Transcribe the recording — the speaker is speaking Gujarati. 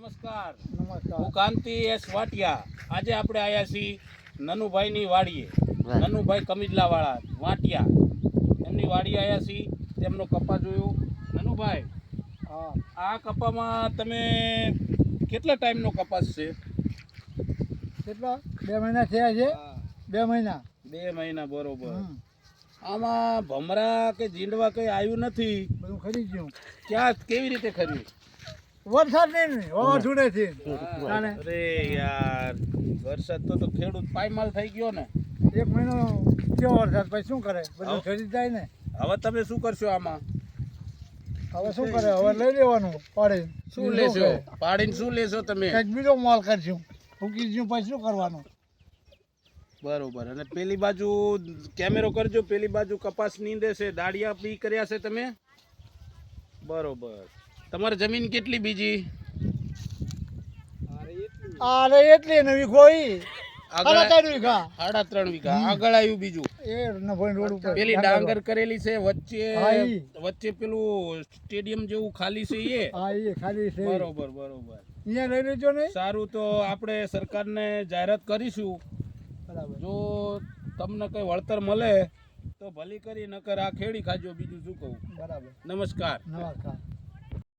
નમસ્કાર. હું કાંતિ એસ વાટિયા. આજે આપણે આવ્યા છીએ નનુભાઈની વાડીએ. નનુભાઈ કમિજલાવાળા વાટિયા. એમની વાડીએ આવ્યા છીએ. તેમનો કપા જોયું. નનુભાઈ હા. આ કપામાં તમે કેટલા ટાઈમનો કપાસ છે? કેટલા? બે મહિના થયા છે? બે મહિના. બે મહિના બરોબર. હમ. આમાં ભમરા કે જીંડવા કંઈ આવ્યું નથી? બધું ખરી ગયું. ક્યાં કેવી રીતે ખર્યું? વરસાદ નહીં વાવાઝોડે છે અરે યાર વરસાદ તો તો ખેડૂત પાયમાલ થઈ ગયો ને. એક મહિનો કેવો વરસાદ પછી શું કરે? બધું ખેડી જાય ને? હવે તમે શું કરશો આમાં? હવે શું કરે? હવે લઈ લેવાનું પાડી શું લેશો? પાડીને શું લેશો તમે? કંઈક બીજો માલ કરશું. ફૂકી જ્યું પછી શું કરવાનું? બરોબર. અને પેલી બાજુ કેમેરો કરજો પેલી બાજુ કપાસ નીંદે છે દાળિયા બી કર્યા છે તમે? બરોબર. તમારી જમીન કેટલી બીજી? અરે એટલી ને વીઘો ઈ. સાડા ત્રણ વીઘા. સાડા ત્રણ વીઘા. આગળ આવ્યું બીજું. એ નભોઈ રોડ ઉપર. પેલી ડાંગર. કરેલી છે વચ્ચે વચ્ચે પેલું સ્ટેડિયમ જેવું ખાલી છે એ. ખાલી છે. બરોબર બરોબર. અહીંયા લઈ લેજો ને. સારું તો આપણે સરકારને જાહેરાત કરીશું. બરાબર. જો તમને કઈ વળતર મળે તો ભલી કરી નકર આ ખેડી ખાજો. બીજું શું કહું? બરાબર. નમસ્કાર. નમસ્કાર.